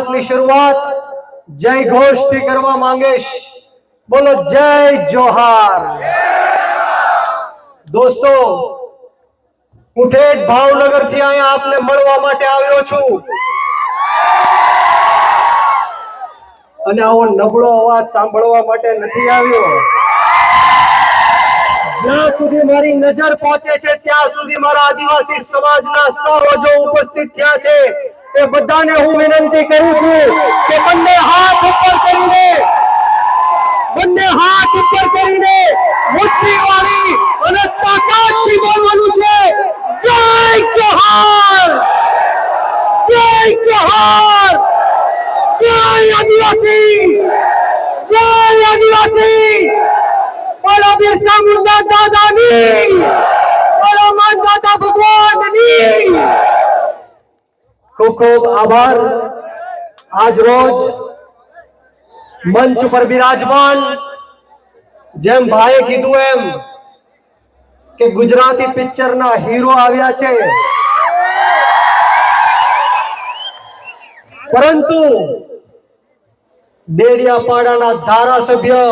વાતની શરૂઆત જય ઘોષથી કરવા માંગીશ. બોલો જય જોહાર. દોસ્તો, હું ઠેઠ ભાવનગરથી અહીંયા આપને મળવા માટે આવ્યો છું. અને આવો નબળો અવાજ સાંભળવા માટે નથી આવ્યો. જ્યાં સુધી મારી નજર પહોંચે છે, ત્યાં સુધી મારા આદિવાસી સમાજના સૌજો ઉપસ્થિત થયા છે. એ બધાને હું વિનંતી કરું છું કે બંને હાથ ઉપર કરીને, બંને હાથ ઉપર કરીને મુઠ્ઠી વાળી અને તાકાતથી બોલવાનું છે. જય જોહાર જય જોહાર જય આદિવાસી! જય આદિવાસી! બોલો બિરસા મુંડા દાદાની બોલો માનદાતા ભગવાનની ખૂબ ખૂબ આભાર. આજ રોજ મંચ પર બિરાજમાન જેમ ભાઈએ કીધું એમ કે ગુજરાતી પિક્ચરના હીરો આવ્યા છે. પરંતુ ડેડિયાપાડાના ધારાસભ્ય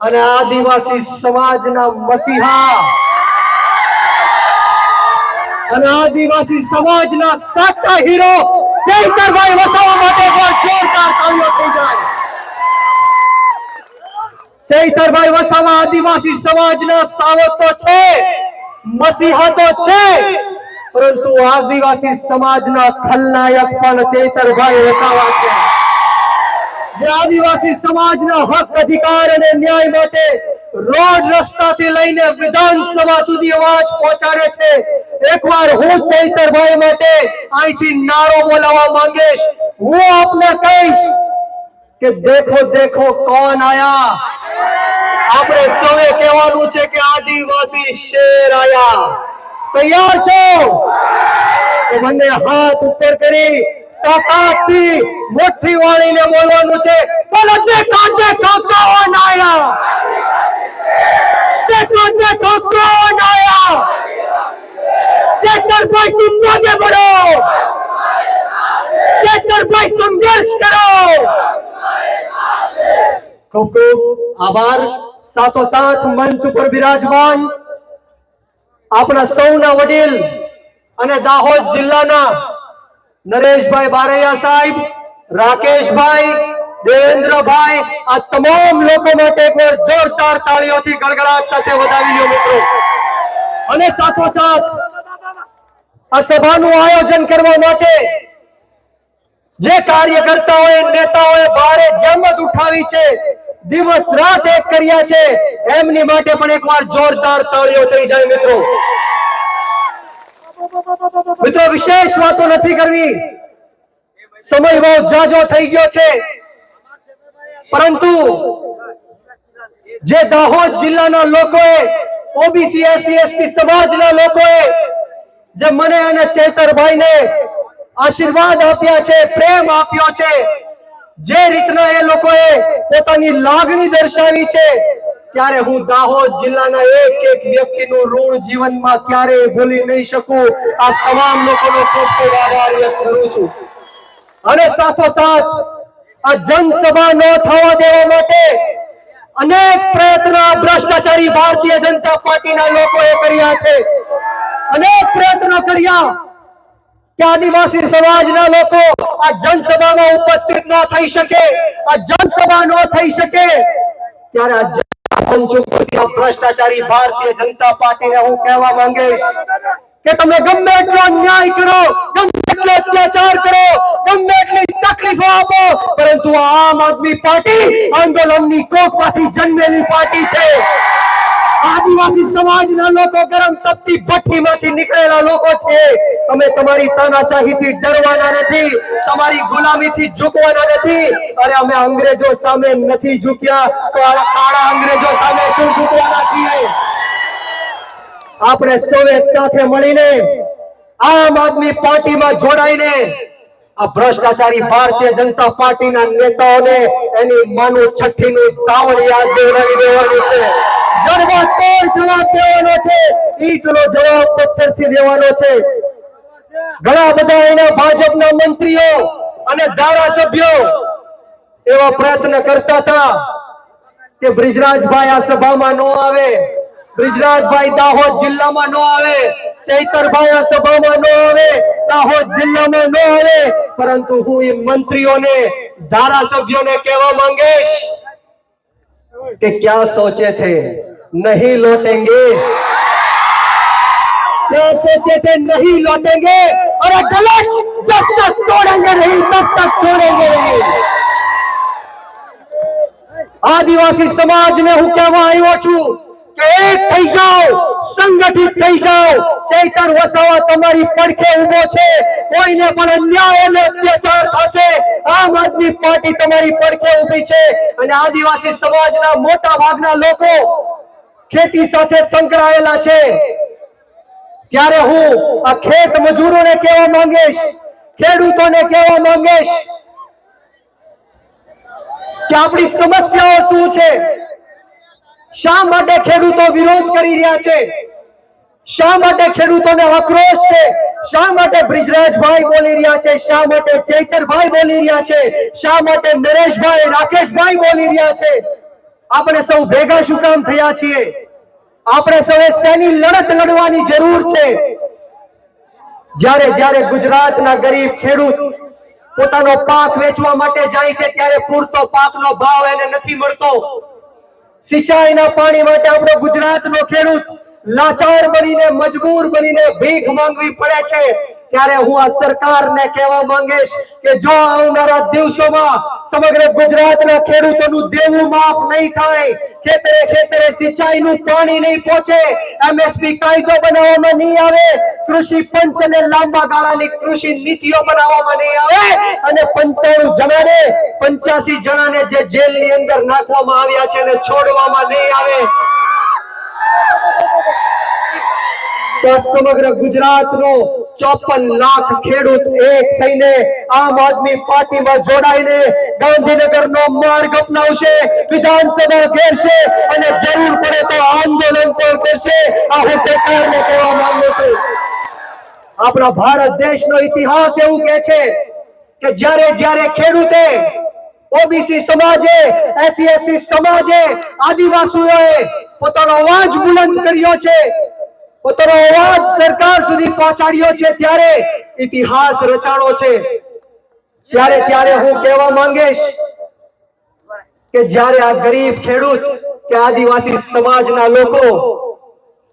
અને આદિવાસી સમાજના મસીહા અને આદિવાસી સમાજના સાચા હીરો ચૈતરભાઈ વસાવા માટે પણ જોરદાર તાળીઓ થઈ જાય. ચૈતરભાઈ વસાવા આદિવાસી સમાજના સાવતો છે મસીહતો છે, પરંતુ આદિવાસી સમાજના ખલનાયક પણ ચૈતરભાઈ વસાવા છે. જે આદિવાસી સમાજના હક અધિકાર અને ન્યાય માટે રોડ રસ્તાથી લઈને વિધાનસભા સુધી અવાજ પહોંચાડે છે. એકવાર હું ચૈતરભાઈ માટે અહીંથી નારો બોલાવવા માંગીશ, હું આપને કહીશ કે દેખો દેખો કોણ આયા? આપણે સૌએ કહેવાનું છે કે આદિવાસી શેર આયા. તૈયાર છો? બંને હાથ ઉપર કરી તાકાતથી મોઠી વાળીને બોલવાનું છે. બોલો દેખો દેખો કોણ આયા. દેખો દેખો કોણ આયા ચેતરભાઈ તુમ આગે बढ़ो। ચેતરભાઈ સંઘર્ષ કરો ખૂબ ખૂબ આભાર સાથોસાથ મંચ ઉપર બિરાજમાન આપણા સૌના વડીલ અને દાહોદ જિલ્લાના નરેશભાઈ બારૈયા સાહેબ, રાકેશભાઈ દેવેન્દ્રભાઈ, આ તમામ લોકો માટે એકવાર જોરદાર તાળીઓથી ગળગળાટ સાથે વધાવી લો મિત્રો. અને સાથોસાથ, આ સભાનું આયોજન કરવા માટે જે કાર્યકર્તાઓએ, નેતાઓએ ભારે જહેમત ઉઠાવી છે, દિવસ રાત એક કર્યા છે, એમની માટે પણ એકવાર જોરદાર તાળીઓ થઈ જાય મિત્રો. મિત્રો, વિશેષ વાતો નથી કરવી. સમય બહુ જાજો થઈ ગયો છે. પરંતુ જે દાહોદ જિલ્લાના લોકોએ, ઓબીસી, એસસી, એસટી સમાજના લોકોએ, જે મને અને ચેતરભાઈને આશીર્વાદ આપ્યા છે, પ્રેમ આપ્યો છે, જે રીતના એ લોકોએ પોતાની લાગણી દર્શાવી છે, ત્યારે હું દાહોદ જિલ્લાના એક એક વ્યક્તિનું ઋણ જીવનમાં ક્યારેય ભૂલી નહીં શકું. આ તમામ લોકોનો ખૂબ ખૂબ આભાર વ્યક્ત કરું છું. અને સાથોસાથ આ જનસભા ન થવા દેવા માટે અનેક પ્રયત્ન ભ્રષ્ટાચારી ભારતીય જનતા પાર્ટીના લોકોએ કર્યા છે. અનેક પ્રયત્નો કર્યા. કે આદિવાસી સમાજના લોકો આ જનસભામાં ઉપસ્થિત ન થઈ શકે, આ જનસભા ન થઈ શકે. ત્યારે આ ભ્રષ્ટાચારી ભારતીય જનતા પાર્ટીને હું કહેવા માંગીશ કે તમે ગમે એટલો અન્યાય કરો, ગમે એટલો અત્યાચાર કરો, ગમે એટલી તકલીફો આપો, પરંતુ આમ આદમી પાર્ટી આંદોલનની કોકમાંથી જન્મેલી પાર્ટી છે. આદિવાસી સમાજના લોકો ગરમ તપતી ભઠ્ઠીમાંથી નીકળેલા લોકો છે. અમે તમારી તાનાશાહીથી ડરવાના નથી, તમારી ગુલામીથી ઝૂકવાના નથી. અરે અમે અંગ્રેજો સામે નથી ઝૂક્યા કાળા અંગ્રેજો સામે શું ઝૂકવાના છીએ? આપણે સૌએ સાથે મળીને આમ આદમી પાર્ટીમાં જોડાઈને આ ભ્રષ્ટાચારી ભારતીય જનતા પાર્ટીના નેતાઓને એની માનું છઠ્ઠીનું દાવણ યાદ દેવડાવી દેવાનું છે. જડબા તોડ જવાબ દેવાનો છે. ઈટનો જવાબ પથ્થરથી દેવાનો છે. ઘણા બધા એના ભાજપના મંત્રીઓ અને ધારાસભ્યો એવા પ્રયત્ન કરતા હતા કે બ્રિજરાજભાઈ આ સભામાં ન આવે. બ્રિજરાજભાઈ દાહોદ જિલ્લામાં ન આવે ચૈતરભાઈ આ સભામાં ન આવે દાહોદ જિલ્લામાં ન આવે પરંતુ હું એ મંત્રીઓને ધારાસભ્યોને કહેવા માંગીશ कि क्या सोचे थे नहीं लौटेंगे क्या सोचे थे नहीं लौटेंगे और गलत जब तक तोड़ेंगे नहीं तब तक छोड़ेंगे नहीं આદિવાસી સમાજને હું કહેવા આવ્યો છું કે એક થઈ જાઓ, સંગઠિત થઈ જાઓ. ચૈતર વસાવા તમારી પડખે ઊભો છે. કોઈને પણ અન્યાય અને અત્યાચાર થશે. આમ આદમી પાર્ટી તમારી પડખે ઊભી છે. અને આદિવાસી સમાજના મોટા ભાગના લોકો ખેતી સાથે સંકળાયેલા છે. ત્યારે હું આ ખેત મજૂરોને કહેવા માંગીશ, ખેડૂતોને કહેવા માંગીશ કે આપણી સમસ્યાઓ શું છે? શા માટે ખેડૂતો વિરોધ કરી રહ્યા છે? શા માટે ખેડૂતોને આક્રોશ છે? શા માટે બ્રિજરાજભાઈ બોલી રહ્યા છે? શા માટે ચૈતરભાઈ બોલી રહ્યા છે? શા માટે નરેશભાઈ, રાકેશભાઈ બોલી રહ્યા છે? આપણે સૌ ભેગા શું કામ થયા છીએ? આપણે સૌએ શેની લડત લડવાની જરૂર છે? જ્યારે જ્યારે ગુજરાતના ગરીબ ખેડૂત પોતાનો પાક વેચવા માટે જાય છે, ત્યારે પૂરતો પાકનો ભાવ એને નથી મળતો. સિંચાઈના પાણી માટે આપણો ગુજરાતનો ખેડૂત લાચાર બનીને મજબૂર બનીને ભીખ માંગવી પડે છે. ત્યારે હું આ સરકારને કહેવા માંગીશ કે જો આવનારા દિવસોમાં સમગ્ર ગુજરાતના ખેડૂતોનું દેવું માફ નહીં થાય, ખેતરે ખેતરે સિંચાઈનું પાણી નહીં પહોંચે, એમએસપી કાયદો બનાવવામાં નહીં આવે, કૃષિ પંચ અને લાંબા ગાળાની કૃષિ નીતિઓ બનાવવામાં નહીં આવે અને પંચાણું જણાને, પંચ્યાસી જણાને જે જેલની અંદર નાખવામાં આવ્યા છે એને છોડવામાં નહીં આવે. તો સમગ્ર ગુજરાતનો ચોપન લાખ ખેડૂત એક થઈને આમ આદમી પાર્ટીમાં જોડાઈને ગાંધીનગરનો માર્ગ અપનાવશે, વિધાનસભા ઘેરશે અને જરૂર પડે તો આંદોલન પણ કરશે. આ હું સરકારને કહેવા માંગુ છું. આપણા ભારત દેશનો ઇતિહાસ એવું કહે છે કે જ્યારે જ્યારે ખેડૂતે ઓબીસી સમાજે એસસી એસસી સમાજે આદિવાસીઓએ પોતાનો અવાજ બુલંદ કર્યો છે પોતાનો અવાજ સરકાર સુધી પહોંચાડ્યો છે ત્યારે ઇતિહાસ રચાણો છે. ત્યારે ત્યારે હું કહેવા માંગીશ કે જ્યારે આ ગરીબ ખેડૂત કે આદિવાસી સમાજના લોકો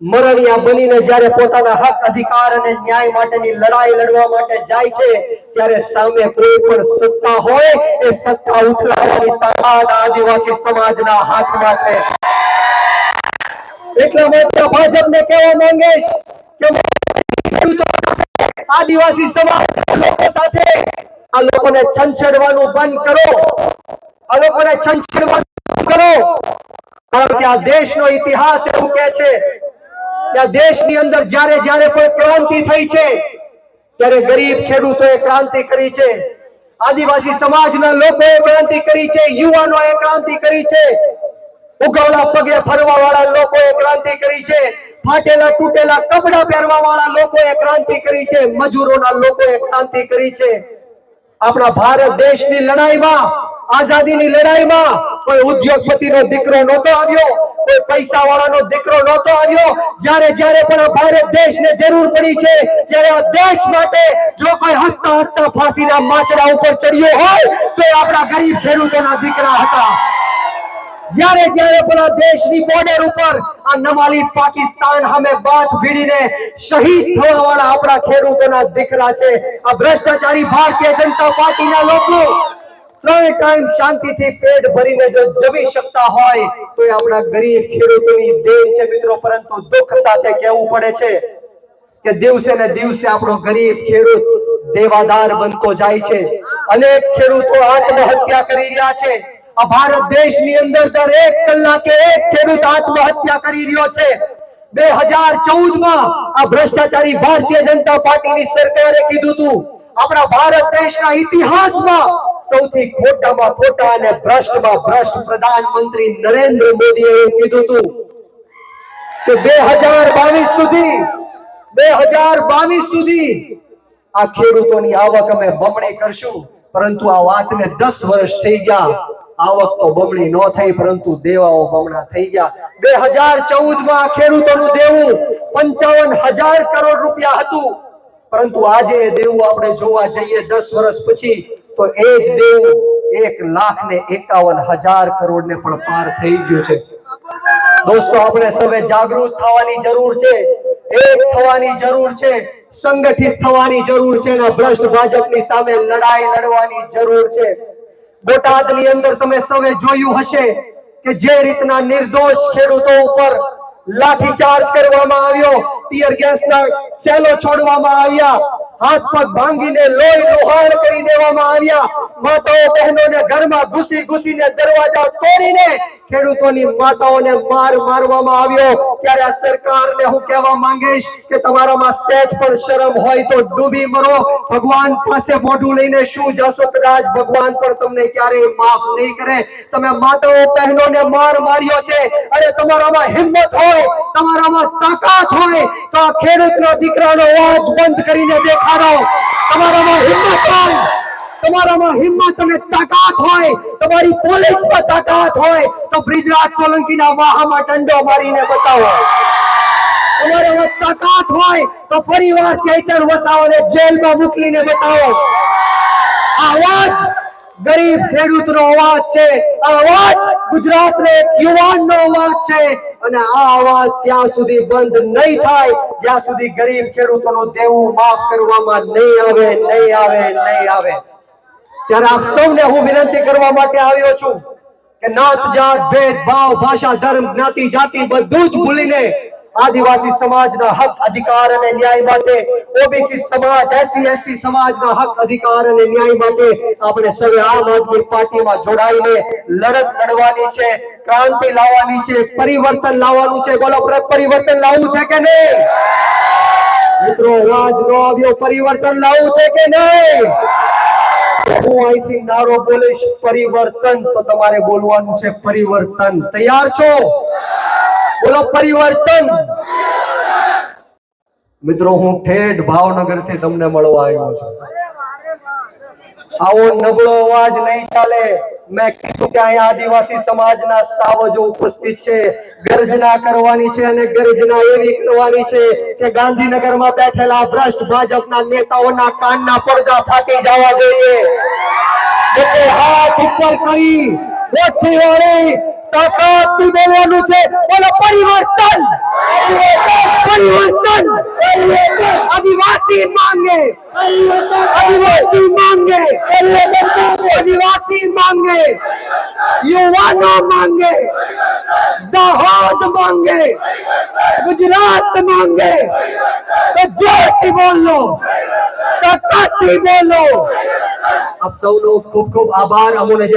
મરણિયા બનીને જ્યારે પોતાના હક, અધિકાર અને ન્યાય માટેની લડાઈ લડવા માટે જાય છે, ત્યારે સામે કોઈ પણ સત્તા હોય એ સત્તા ઉથલાવવાની તાકાત આદિવાસી સમાજના હાથમાં છે. એટલા માટે ભાજપને કહેવા માંગીશ કે આદિવાસી સમાજ લોકો સાથે આ લોકોને છંછેડવાનું બંધ કરો. આ લોકોને છંછેડવાનું કરો. કારણ કે આ દેશનો ઇતિહાસ એવું કહે છે કે આ દેશની અંદર જ્યારે જ્યારે કોઈ ક્રાંતિ થઈ છે, ત્યારે ગરીબ ખેડૂતોએ ક્રાંતિ કરી છે. આદિવાસી સમાજના લોકોએ ક્રાંતિ કરી છે, યુવાનોએ ક્રાંતિ કરી છે. ઉગવડા પગે ફરવા વાળા લોકોએ ક્રાંતિ કરી છે. ફાટેલા તૂટેલા કપડા પહેરવા વાળા લોકોએ ક્રાંતિ કરી છે. મજૂરોના લોકોએ ક્રાંતિ કરી છે. આપણા ભારત દેશની લડાઈમાં, આઝાદીની લડાઈમાં કોઈ ઉદ્યોગપતિનો દીકરો નહોતો આવ્યો, કોઈ પૈસા વાળાનો દીકરો નહોતો આવ્યો. જ્યારે જ્યારે પણ આ ભારત દેશને જરૂર પડી છે, ત્યારે આ દેશ માટે જો કોઈ હસતા હસતા ફાંસીના માચડા ઉપર ચડ્યો હોય, તો આપણા ગરીબ ખેડૂતોના દીકરા હતા. જ્યારે જ્યારે પેલા દેશની બોર્ડર ઉપર આ નમાલી પાકિસ્તાન સામે બાત ભીડીને શહીદ થવા વાળા આપણા ખેડૂતોના દીકરા છે. આ ભ્રષ્ટાચારી ભારતીય જનતા પાર્ટીના લોકો ત્રણ ટાઈમ શાંતિથી પેટ ભરીને જો જમી શકતા હોય તો એ આપણા ગરીબ ખેડૂતોની દેન છે મિત્રો, પરંતુ દુઃખ સાથે કહેવું પડે છે કે દિવસે ને દિવસે આપણો ગરીબ ખેડૂત દેવાદાર બનતો જાય છે. અનેક ખેડૂતો આત્મહત્યા કરી રહ્યા છે. આ ભારત દેશની અંદર દરેક કલાકે એક ખેડૂત આત્મહત્યા કરી રહ્યો છે. બે હજાર ચૌદમાં આ ભ્રષ્ટાચારી ભારતીય જનતા પાર્ટીની સરકારે કીધું હતું, આપણા ભારત દેશના ઇતિહાસમાં સૌથી ખોટામાં ખોટા અને ભ્રષ્ટમાં ભ્રષ્ટ પ્રધાનમંત્રી નરેન્દ્ર મોદીએ એવું કીધું હતું કે બે હજાર બાવીસ સુધી, બે હજાર બાવીસ સુધી આ ખેડૂતોની આવક અમે બમણી કરશું. પરંતુ આ વાતને દસ વર્ષ થઈ ગયા. આવક તો બમણી ન થઈ, પરંતુ દેવાઓ બમણા થઈ ગયા. બે હજાર ચૌદમાં ખેડૂતોનું દેવું પંચાવન હજાર કરોડ રૂપિયા હતું. પરંતુ આજે એ દેવું આપણે જોવા જઈએ દસ વર્ષ પછી, તો એ જ દેવું એક લાખ ને એકાવન હજાર કરોડ ને પણ પાર થઈ ગયું છે. દોસ્તો, આપણે સૌએ જાગૃત થવાની જરૂર છે. એક થવાની જરૂર છે, સંગઠિત થવાની જરૂર છે અને ભ્રષ્ટ ભાજપની સામે લડાઈ લડવાની જરૂર છે. બોટાદની અંદર તમે સૌએ જોયું હશે કે જે રીતના નિર્દોષ ખેડૂતો ઉપર લાઠી ચાર્જ કરવામાં આવ્યો, ટીયર ગેસના સેલો છોડવામાં આવ્યા હાથ પગ ભાંગીને લોહી લોહાણ કરી દેવામાં આવ્યા. માતાઓ બહેનોને ઘરમાં ઘૂસી ઘૂસીને દરવાજા તોડીને ખેડૂતોની માતાઓને માર મારવામાં આવ્યો. ત્યારે આ સરકારને હું કહેવા માંગીશ કે તમારામાં સેજ પણ શરમ હોય તો ડૂબી મરો. ભગવાન પાસે મોઢું લઈને શું જશો? કદાચ ભગવાન પણ તમને ક્યારેય માફ નહીં કરે. તમે માતાઓ બહેનોને માર માર્યો છે. અરે, તમારામાં હિંમત હોય, તમારામાં તાકાત હોય, તો આ ખેડૂતના દીકરાનો અવાજ બંધ કરીને દેખાડો તમારામાં હિંમત હોય. તમારામાં હિંમત અને તાકાત હોય. તમારી પોલીસમાં તાકાત હોય. તો બ્રિજરાજ સોલંકીના વાહામાં ડંડો મારીને બતાવો. તમારામાં તાકાત હોય તો ફરીવાર ચૈતર વસાવાને જેલમાં મોકલીને બતાવો. આ અવાજ ગરીબ ખેડૂતનો અવાજ છે. આ અવાજ ગુજરાતનો યુવાનનો અવાજ છે. અને આ અવાજ ત્યાં સુધી બંધ નહીં થાય. જ્યાં સુધી ગરીબ ખેડૂતોનો દેવું માફ કરવામાં નહીં આવે નહીં આવે નહીં આવે. ત્યારે આપ સૌને હું વિનંતી કરવા માટે આવ્યો છું કે નાત, જાત ભેદ ભાવ ભાષા, ધર્મ, જ્ઞાતિ, જાતિ બધું જ ભૂલીને આદિવાસી સમાજના હક અધિકાર અને ન્યાય માટે, ઓબીસી સમાજ, એસસી, એસટી સમાજના હક અધિકાર અને ન્યાય માટે આપણે સૌએ આમ આદમી પાર્ટીમાં જોડાઈને લડત લડવાની છે, ક્રાંતિ લાવવાની છે, પરિવર્તન લાવવાનું છે. બોલો પરિવર્તન લાવવું છે કે નહીં? મિત્રો રાજ નો આવ્યો, પરિવર્તન લાવવું છે કે નહીં? હું અહીંથી નારો બોલીશ, પરિવર્તન. તો તમારે બોલવાનું છે પરિવર્તન. તૈયાર છો? બોલો પરિવર્તન. મિત્રો, હું ઠેઠ ભાવનગરથી તમને મળવા આવ્યો છું. આવો નબળો અવાજ નહીં ચાલે. મેં કીધું કે અહીંયા આદિવાસી સમાજના સાવજો ઉપસ્થિત છે. ગર્જના કરવાની છે અને ગર્જના એવી કરવાની છે કે ગાંધીનગરમાં બેઠેલા ભ્રષ્ટ ભાજપના નેતાઓના કાનના પડદા ફાટી જવા જોઈએ. હાથ ઉપર કરી તાકાતથી છે. બોલો, પરિવર્તન. પરિવર્તન. આદિવાસી માંગે. આદિવાસી માંગે. માંગે. યુવાનો માંગે. દાહોદ માંગે. ગુજરાત માંગે. તો જોરથી બોલો. તાકાતથી બોલો. આપ સૌનો ખૂબ ખૂબ આભાર. અમોને